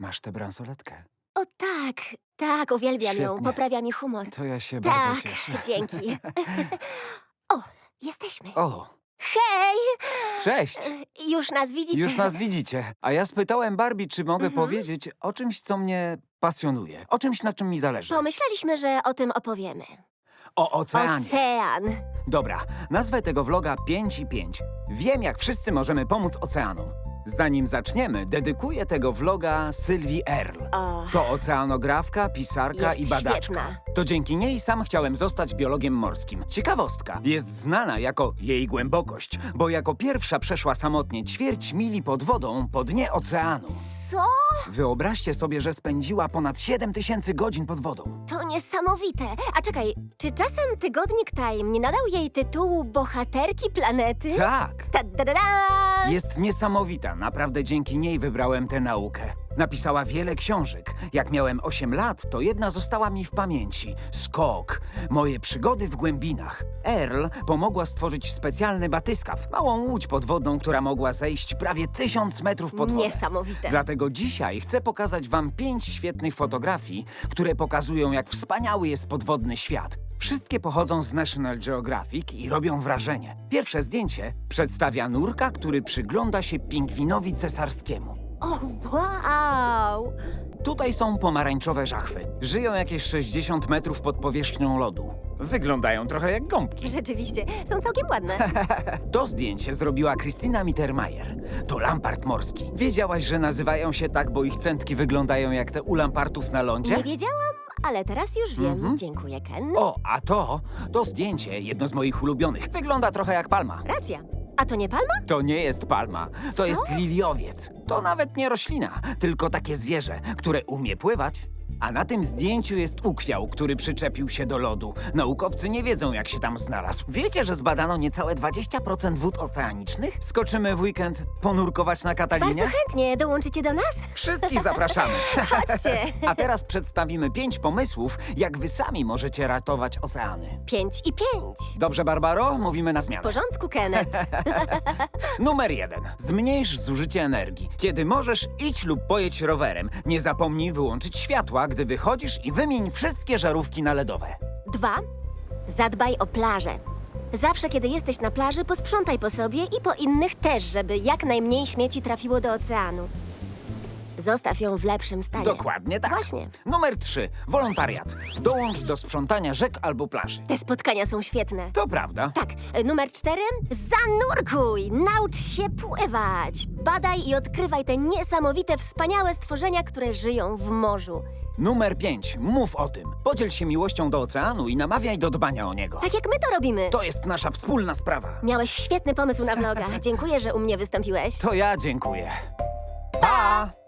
Masz tę bransoletkę. O tak, tak, uwielbiam ją. Świetnie. Poprawia mi humor. To ja się Tak, bardzo cieszę. dzięki. o, jesteśmy. O, Hej! cześć! Już nas widzicie? Już nas widzicie. A ja spytałem Barbie, czy mogę Mhm. powiedzieć o czymś, co mnie pasjonuje. O czymś, na czym mi zależy. Pomyśleliśmy, że o tym opowiemy. O oceanie. Ocean. Dobra, nazwę tego vloga 5 i 5. Wiem, jak wszyscy możemy pomóc oceanom. Zanim zaczniemy, dedykuję tego vloga Sylwii Earl. O, To oceanografka, pisarka Jest i badaczka. świetna. To dzięki niej sam chciałem zostać biologiem morskim. Ciekawostka. Jest znana jako jej głębokość, bo jako pierwsza przeszła samotnie ćwierć mili pod wodą po dnie oceanu. co? Wyobraźcie sobie, że spędziła ponad 7 tysięcy godzin pod wodą. To niesamowite. A czekaj, czy czasem tygodnik Time nie nadał jej tytułu bohaterki planety? Tak. Ta-da-da-da! Jest niesamowita, naprawdę dzięki niej wybrałem tę naukę. Napisała wiele książek. Jak miałem 8 lat, to jedna została mi w pamięci. Skok. Moje przygody w głębinach. Earl pomogła stworzyć specjalny batyskaw, małą łódź podwodną, która mogła zejść prawie tysiąc metrów pod wodę. Niesamowite. Dlatego dzisiaj chcę pokazać wam pięć świetnych fotografii, które pokazują, jak wspaniały jest podwodny świat. Wszystkie pochodzą z National Geographic i robią wrażenie. Pierwsze zdjęcie przedstawia nurka, który przygląda się pingwinowi cesarskiemu. O, wow! Tutaj są pomarańczowe żachwy. Żyją jakieś 60 metrów pod powierzchnią lodu. Wyglądają trochę jak gąbki. Rzeczywiście, są całkiem ładne. To zdjęcie zrobiła Christina Mittermeier. To lampart morski. Wiedziałaś, że nazywają się tak, bo ich centki wyglądają jak te u lampartów na lądzie? Nie wiedziałam, ale teraz już wiem. Mhm. Dziękuję, Ken. O, a to, to zdjęcie, jedno z moich ulubionych. Wygląda trochę jak palma. Racja. A to nie palma? To nie jest palma, to Co? jest liliowiec. To nawet nie roślina, tylko takie zwierzę, które umie pływać. A na tym zdjęciu jest ukwiał, który przyczepił się do lodu. Naukowcy nie wiedzą, jak się tam znalazł. Wiecie, że zbadano niecałe 20% wód oceanicznych? Skoczymy w weekend ponurkować na Katalinie? Bardzo chętnie dołączycie do nas? Wszystkich zapraszamy. Chodźcie. A teraz przedstawimy pięć pomysłów, jak wy sami możecie ratować oceany. Pięć i pięć. Dobrze, Barbaro? Mówimy na W zmianę. porządku, Kenneth. Numer jeden. Zmniejsz zużycie energii. Kiedy możesz, idź lub pojedź rowerem. Nie zapomnij wyłączyć światła, gdy wychodzisz i wymień wszystkie żarówki na LEDowe. Dwa. Zadbaj o plażę. Zawsze, kiedy jesteś na plaży, posprzątaj po sobie i po innych też, żeby jak najmniej śmieci trafiło do oceanu. Zostaw ją w lepszym stanie. Dokładnie tak. Właśnie. Numer trzy. Wolontariat. Dołącz do sprzątania rzek albo plaży. Te spotkania są świetne. To prawda. Tak, e, numer cztery. Zanurkuj! Naucz się pływać! Badaj i odkrywaj te niesamowite, wspaniałe stworzenia, które żyją w morzu. Numer pięć. Mów o tym. Podziel się miłością do oceanu i namawiaj do dbania o niego. Tak jak my to robimy. To jest nasza wspólna sprawa. Miałeś świetny pomysł na vloga. Dziękuję, że u mnie wystąpiłeś. To ja dziękuję. Pa!